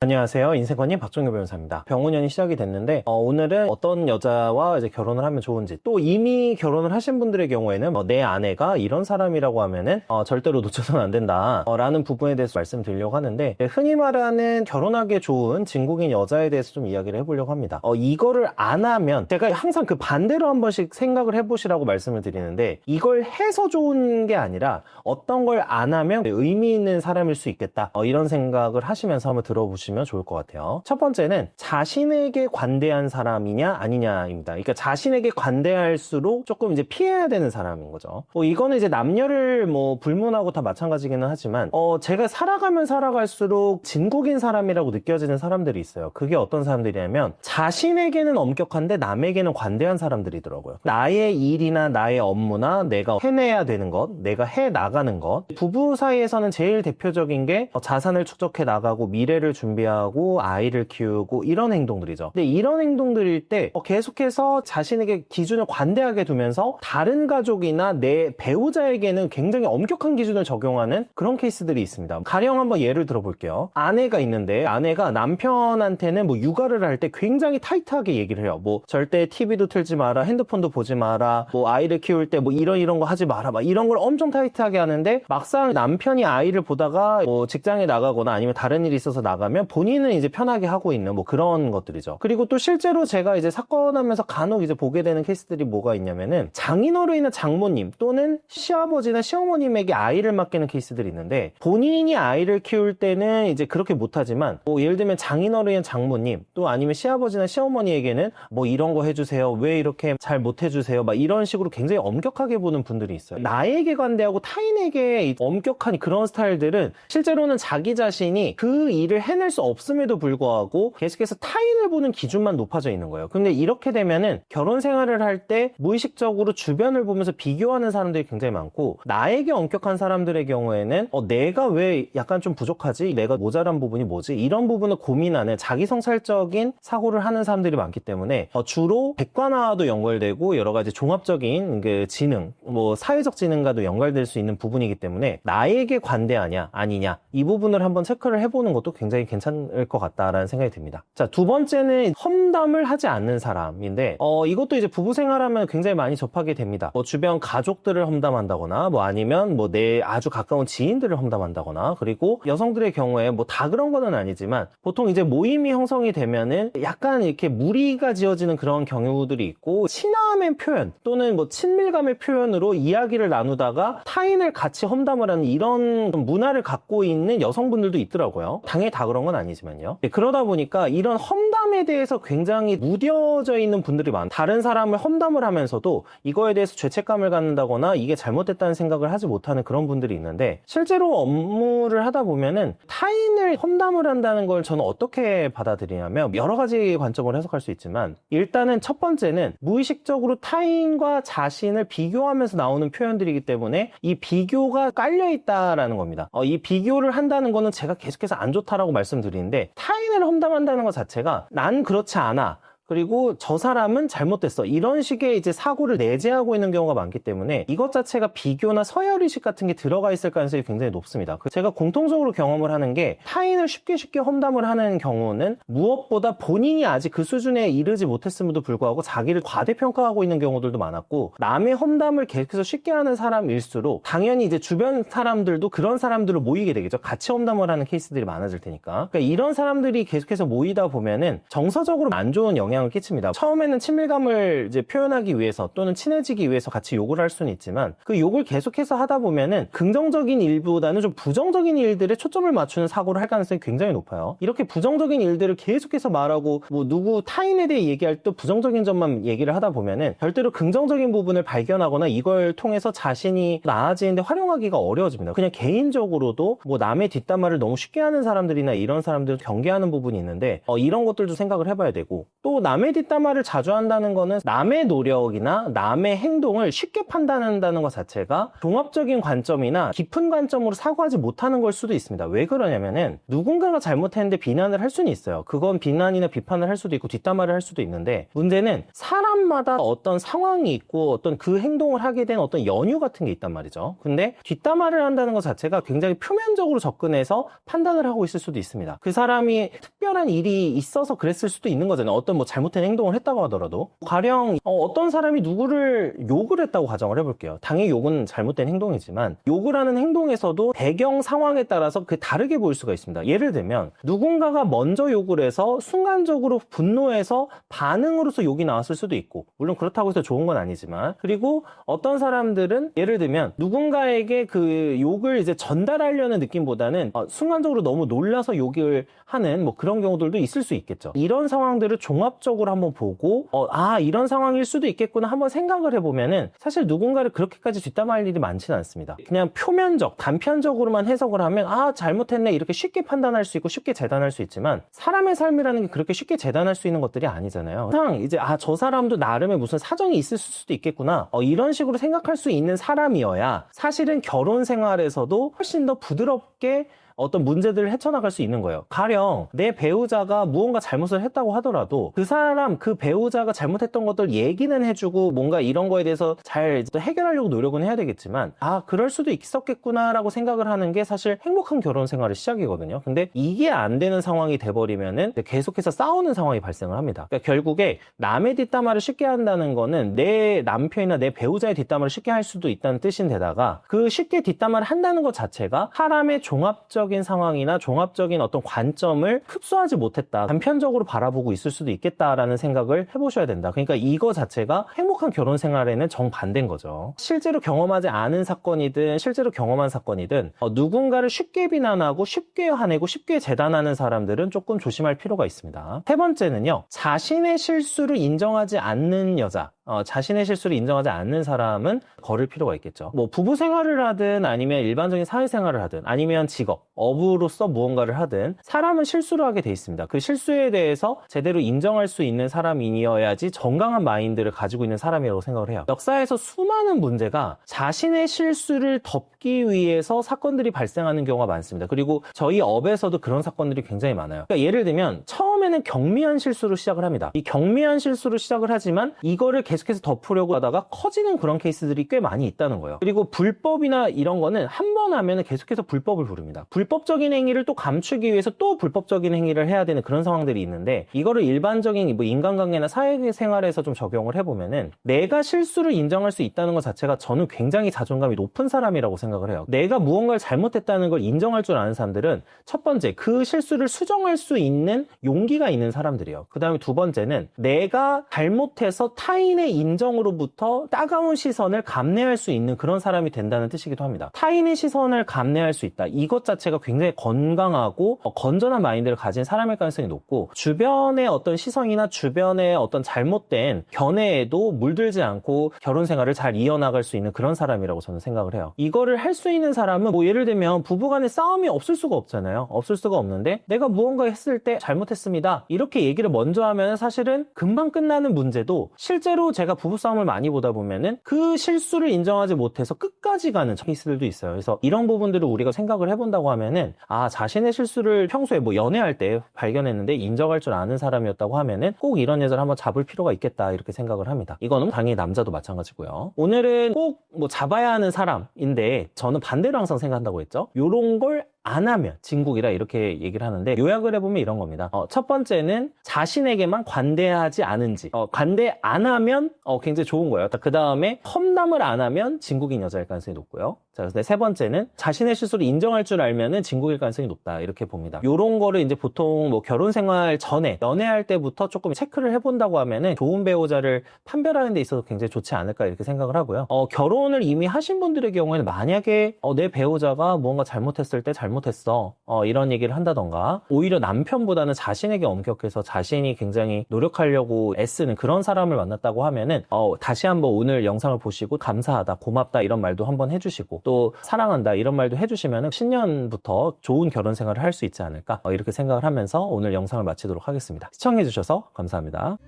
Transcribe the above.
안녕하세요. 인생관님 박종규 변호사입니다. 병원년이 시작이 됐는데 어, 오늘은 어떤 여자와 이제 결혼을 하면 좋은지 또 이미 결혼을 하신 분들의 경우에는 뭐, 내 아내가 이런 사람이라고 하면은 어, 절대로 놓쳐서는 안 된다 어, 라는 부분에 대해서 말씀드리려고 하는데 이제 흔히 말하는 결혼하기 좋은 진국인 여자에 대해서 좀 이야기를 해보려고 합니다. 어, 이거를 안 하면 제가 항상 그 반대로 한 번씩 생각을 해보시라고 말씀을 드리는데 이걸 해서 좋은 게 아니라 어떤 걸 안 하면 의미 있는 사람일 수 있겠다 어, 이런 생각을 하시면서 한번 들어보시 면 좋을 것 같아요. 첫 번째는 자신에게 관대한 사람이냐 아니냐입니다. 그러니까 자신에게 관대할수록 조금 이제 피해야 되는 사람인 거죠. 뭐 이거는 이제 남녀를 뭐 불문하고 다 마찬가지기는 하지만 어 제가 살아가면 살아갈수록 진국인 사람이라고 느껴지는 사람들이 있어요. 그게 어떤 사람들이냐면 자신에게는 엄격한데 남에게는 관대한 사람들이더라고요. 나의 일이나 나의 업무나 내가 해내야 되는 것, 내가 해 나가는 것. 부부 사이에서는 제일 대표적인 게 어, 자산을 축적해 나가고 미래를 준비 하고 아이를 키우고 이런 행동들이죠. 근데 이런 행동들일 때 어, 계속해서 자신에게 기준을 관대하게 두면서 다른 가족이나 내 배우자에게는 굉장히 엄격한 기준을 적용하는 그런 케이스들이 있습니다. 가령 한번 예를 들어볼게요. 아내가 있는데 아내가 남편한테는 뭐 육아를 할 때 굉장히 타이트하게 얘기를 해요. 뭐 절대 TV도 틀지 마라, 핸드폰도 보지 마라, 뭐 아이를 키울 때 뭐 이런 이런 거 하지 마라, 막 이런 걸 엄청 타이트하게 하는데 막상 남편이 아이를 보다가 뭐 직장에 나가거나 아니면 다른 일이 있어서 나가면 본인은 이제 편하게 하고 있는 뭐 그런 것들이죠. 그리고 또 실제로 제가 이제 사건하면서 간혹 이제 보게 되는 케이스들이 뭐가 있냐면은 장인어른이나 장모님 또는 시아버지나 시어머님에게 아이를 맡기는 케이스들이 있는데 본인이 아이를 키울 때는 이제 그렇게 못하지만 뭐 예를 들면 장인어른이나 장모님 또 아니면 시아버지나 시어머니에게는 뭐 이런 거 해주세요. 왜 이렇게 잘 못 해주세요? 막 이런 식으로 굉장히 엄격하게 보는 분들이 있어요. 나에게 관대하고 타인에게 이 엄격한 그런 스타일들은 실제로는 자기 자신이 그 일을 해낼 수 없음에도 불구하고 계속해서 타인을 보는 기준만 높아져 있는 거예요. 근데 이렇게 되면은 결혼 생활을 할 때 무의식적으로 주변을 보면서 비교하는 사람들이 굉장히 많고 나에게 엄격한 사람들의 경우에는 어, 내가 왜 약간 좀 부족하지? 내가 모자란 부분이 뭐지? 이런 부분을 고민하는 자기 성찰적인 사고를 하는 사람들이 많기 때문에 어, 주로 객관화도 연결되고 여러 가지 종합적인 그 지능 뭐 사회적 지능과도 연결될 수 있는 부분이기 때문에 나에게 관대하냐 아니냐 이 부분을 한번 체크를 해보는 것도 굉장히 괜찮 을 것 같다라는 생각이 듭니다 자 두 번째는 험담을 하지 않는 사람인데 어, 이것도 이제 부부 생활하면 굉장히 많이 접하게 됩니다 뭐 주변 가족들을 험담한다거나 뭐 아니면 뭐 내 아주 가까운 지인들을 험담한다거나 그리고 여성들의 경우에 뭐 다 그런 거는 아니지만 보통 이제 모임이 형성이 되면은 약간 이렇게 무리가 지어지는 그런 경우들이 있고 친함의 표현 또는 뭐 친밀감의 표현으로 이야기를 나누다가 타인을 같이 험담을 하는 이런 좀 문화를 갖고 있는 여성분들도 있더라고요. 당연히 다 그런 건 아니지만요. 네, 그러다 보니까 이런 험담에 대해서 굉장히 무뎌져 있는 분들이 많아. 다른 사람을 험담을 하면서도 이거에 대해서 죄책감을 갖는다거나 이게 잘못됐다는 생각을 하지 못하는 그런 분들이 있는데 실제로 업무를 하다 보면은 타인을 험담을 한다는 걸 저는 어떻게 받아들이냐면 여러 가지 관점으로 해석할 수 있지만 일단은 첫 번째는 무의식적으로 타인과 자신을 비교하면서 나오는 표현들이기 때문에 이 비교가 깔려 있다라는 겁니다. 어, 이 비교를 한다는 거는 제가 계속해서 안 좋다라고 말씀드 리는데 타인을 험담한다는 것 자체가 난 그렇지 않아. 그리고 저 사람은 잘못됐어. 이런 식의 이제 사고를 내재하고 있는 경우가 많기 때문에 이것 자체가 비교나 서열의식 같은 게 들어가 있을 가능성이 굉장히 높습니다. 그 제가 공통적으로 경험을 하는 게 타인을 쉽게 쉽게 험담을 하는 경우는 무엇보다 본인이 아직 그 수준에 이르지 못했음에도 불구하고 자기를 과대평가하고 있는 경우들도 많았고 남의 험담을 계속해서 쉽게 하는 사람일수록 당연히 이제 주변 사람들도 그런 사람들을 모이게 되겠죠. 같이 험담을 하는 케이스들이 많아질 테니까. 그러니까 이런 사람들이 계속해서 모이다 보면은 정서적으로 안 좋은 영향을 끼칩니다. 처음에는 친밀감을 이제 표현하기 위해서 또는 친해지기 위해서 같이 욕을 할 수는 있지만 그 욕을 계속해서 하다 보면은 긍정적인 일보다는 좀 부정적인 일들에 초점을 맞추는 사고를 할 가능성이 굉장히 높아요. 이렇게 부정적인 일들을 계속해서 말하고 뭐 누구 타인에 대해 얘기할 때 부정적인 점만 얘기를 하다 보면은 절대로 긍정적인 부분을 발견하거나 이걸 통해서 자신이 나아지는데 활용하기가 어려워집니다. 그냥 개인적으로도 뭐 남의 뒷담화를 너무 쉽게 하는 사람들이나 이런 사람들 경계하는 부분이 있는데 어, 이런 것들도 생각을 해봐야 되고 또 남의 뒷담화를 자주 한다는 거는 남의 노력이나 남의 행동을 쉽게 판단한다는 것 자체가 종합적인 관점이나 깊은 관점으로 사고하지 못하는 걸 수도 있습니다. 왜 그러냐면은 누군가가 잘못했는데 비난을 할 수는 있어요. 그건 비난이나 비판을 할 수도 있고 뒷담화를 할 수도 있는데 문제는 사람마다 어떤 상황이 있고 어떤 그 행동을 하게 된 어떤 연유 같은 게 있단 말이죠. 근데 뒷담화를 한다는 것 자체가 굉장히 표면적으로 접근해서 판단을 하고 있을 수도 있습니다. 그 사람이 특별한 일이 있어서 그랬을 수도 있는 거잖아요. 어떤 뭐 잘못된 행동을 했다고 하더라도 가령 어, 떤 사람이 누구를 욕을 했다고 가정을 해볼게요. 당연히 욕은 잘못된 행동이지만 욕을 하는 행동에서도 배경 상황에 따라서 그 다르게 보일 수가 있습니다. 예를 들면 누군가가 먼저 욕을 해서 순간적으로 분노해서 반응으로서 욕이 나왔을 수도 있고 물론 그렇다고 해서 좋은 건 아니지만 그리고 어떤 사람들은 예를 들면 누군가에게 그 욕을 이제 전달하려는 느낌보다는 어, 순간적으로 너무 놀라서 욕을 하는 뭐 그런 경우들도 있을 수 있겠죠. 이런 상황들을 종합 적으로 한번 보고 어, 아 이런 상황일 수도 있겠구나 한번 생각을 해보면은 사실 누군가를 그렇게까지 뒷담화할 일이 많지는 않습니다. 그냥 표면적 단편적으로만 해석을 하면 아 잘못했네 이렇게 쉽게 판단할 수 있고 쉽게 재단할 수 있지만 사람의 삶이라는 게 그렇게 쉽게 재단할 수 있는 것들이 아니잖아요. 항상 이제 아 저 사람도 나름의 무슨 사정이 있을 수도 있겠구나 어, 이런 식으로 생각할 수 있는 사람이어야 사실은 결혼 생활에서도 훨씬 더 부드럽게 어떤 문제들을 헤쳐나갈 수 있는 거예요. 가령 내 배우자가 무언가 잘못을 했다고 하더라도 그 사람, 그 배우자가 잘못했던 것들 얘기는 해주고 뭔가 이런 거에 대해서 잘 해결하려고 노력은 해야 되겠지만 아, 그럴 수도 있었겠구나라고 생각을 하는 게 사실 행복한 결혼 생활의 시작이거든요. 근데 이게 안 되는 상황이 돼버리면은 계속해서 싸우는 상황이 발생을 합니다. 그러니까 결국에 남의 뒷담화를 쉽게 한다는 거는 내 남편이나 내 배우자의 뒷담화를 쉽게 할 수도 있다는 뜻인데다가 그 쉽게 뒷담화를 한다는 것 자체가 사람의 종합적 종합적인 상황이나 종합적인 어떤 관점을 흡수하지 못했다. 단편적으로 바라보고 있을 수도 있겠다라는 생각을 해보셔야 된다. 그러니까 이거 자체가 행복한 결혼 생활에는 정반대인 거죠. 실제로 경험하지 않은 사건이든 실제로 경험한 사건이든 어, 누군가를 쉽게 비난하고 쉽게 화내고 쉽게 재단하는 사람들은 조금 조심할 필요가 있습니다. 세 번째는요. 자신의 실수를 인정하지 않는 여자. 어, 자신의 실수를 인정하지 않는 사람은 걸을 필요가 있겠죠. 뭐 부부 생활을 하든 아니면 일반적인 사회 생활을 하든 아니면 직업, 업으로서 무언가를 하든 사람은 실수를 하게 돼 있습니다. 그 실수에 대해서 제대로 인정할 수 있는 사람이어야지 정강한 마인드를 가지고 있는 사람이라고 생각을 해요. 역사에서 수많은 문제가 자신의 실수를 덮기 위해서 사건들이 발생하는 경우가 많습니다. 그리고 저희 업에서도 그런 사건들이 굉장히 많아요. 그러니까 예를 들면 처음에는 경미한 실수로 시작을 합니다. 이 경미한 실수로 시작을 하지만 이거를 계속 해서 덮으려고 하다가 커지는 그런 케이스들이 꽤 많이 있다는 거예요. 그리고 불법이나 이런 거는 한 번 하면 계속해서 불법을 부릅니다. 불법적인 행위를 또 감추기 위해서 또 불법적인 행위를 해야 되는 그런 상황들이 있는데 이거를 일반적인 뭐 인간관계나 사회생활에서 좀 적용을 해보면은 내가 실수를 인정할 수 있다는 것 자체가 저는 굉장히 자존감이 높은 사람이라고 생각을 해요. 내가 무언가를 잘못했다는 걸 인정할 줄 아는 사람들은 첫 번째 그 실수를 수정할 수 있는 용기가 있는 사람들이에요. 그 다음에 두 번째는 내가 잘못해서 타인의 인정으로부터 따가운 시선을 감내할 수 있는 그런 사람이 된다는 뜻이기도 합니다. 타인의 시선을 감내할 수 있다. 이것 자체가 굉장히 건강하고 어, 건전한 마인드를 가진 사람일 가능성이 높고 주변의 어떤 시선이나 주변의 어떤 잘못된 견해에도 물들지 않고 결혼 생활을 잘 이어나갈 수 있는 그런 사람이라고 저는 생각을 해요. 이거를 할 수 있는 사람은 뭐 예를 들면 부부간에 싸움이 없을 수가 없잖아요. 없을 수가 없는데 내가 무언가 했을 때 잘못했습니다. 이렇게 얘기를 먼저 하면 사실은 금방 끝나는 문제도 실제로 제가 부부싸움을 많이 보다 보면은 그 실수를 인정하지 못해서 끝까지 가는 케이스들도 있어요. 그래서 이런 부분들을 우리가 생각을 해본다고 하면은 아 자신의 실수를 평소에 뭐 연애할 때 발견했는데 인정할 줄 아는 사람이었다고 하면은 꼭 이런 여자를 한번 잡을 필요가 있겠다 이렇게 생각을 합니다. 이거는 당연히 남자도 마찬가지고요. 오늘은 꼭 뭐 잡아야 하는 사람인데 저는 반대로 항상 생각한다고 했죠. 요런 걸 안 하면 진국이라 이렇게 얘기를 하는데 요약을 해보면 이런 겁니다. 어, 첫 번째는 자신에게만 관대하지 않은지 어, 관대 안 하면 어, 굉장히 좋은 거예요. 그 다음에 험담을 안 하면 진국인 여자일 가능성이 높고요. 자, 그래서 세 번째는 자신의 실수를 인정할 줄 알면은 진국일 가능성이 높다. 이렇게 봅니다. 요런 거를 이제 보통 뭐 결혼 생활 전에 연애할 때부터 조금 체크를 해본다고 하면은 좋은 배우자를 판별하는 데 있어서 굉장히 좋지 않을까 이렇게 생각을 하고요. 어, 결혼을 이미 하신 분들의 경우에는 만약에 어, 내 배우자가 무언가 잘못했을 때 잘못했어. 어, 이런 얘기를 한다던가 오히려 남편보다는 자신에게 엄격해서 자신이 굉장히 노력하려고 애쓰는 그런 사람을 만났다고 하면은 어, 다시 한번 오늘 영상을 보시고 감사하다, 고맙다 이런 말도 한번 해주시고 또 사랑한다 이런 말도 해주시면 신년부터 좋은 결혼 생활을 할 수 있지 않을까 어, 이렇게 생각을 하면서 오늘 영상을 마치도록 하겠습니다. 시청해주셔서 감사합니다.